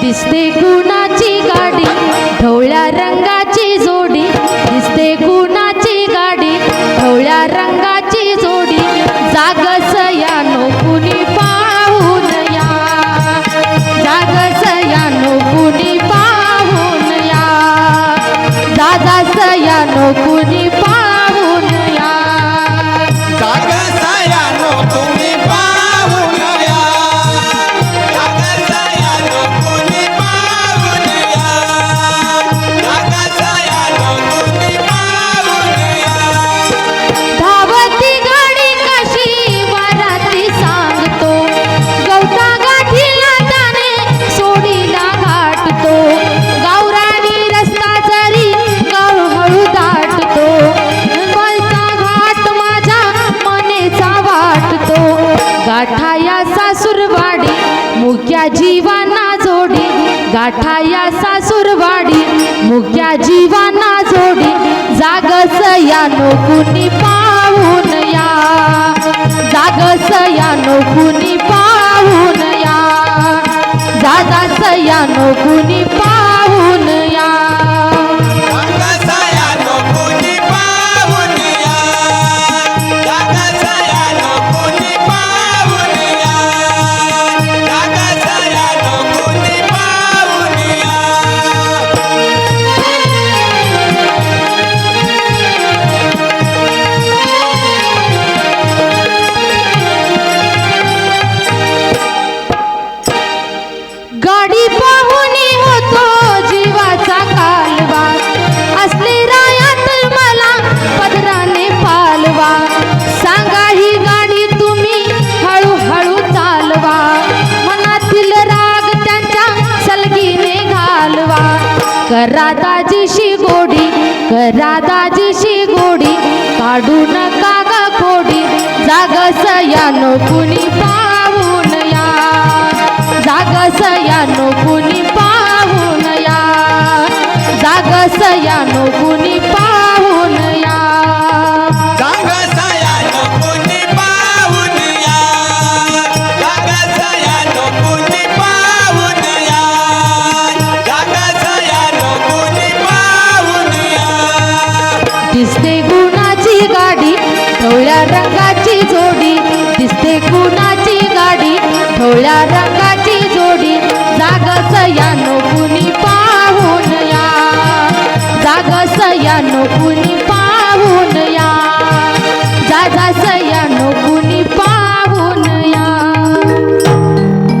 दिसते कुणाची गाडी? ढवळ्या रंगाची गाठाया सासूरवाडी मुक्या जीवाना जोडी. गाठाया सासूरवाडी मुक्या जीवाना जोडी. जागस या नोकुनी पाहून या. जागस या नोकुनी पाहून या. जागास या नोकुनी पा राधाजीशी गोडी राधाजीशी गोडी काढू नका ग कोडी जाग यानो कुणी पाहून या. जाग यानो कुणी गुणाची गाडी ढवळ्या रंगाची जोडी. दिसते गुणाची गाडी ढवळ्या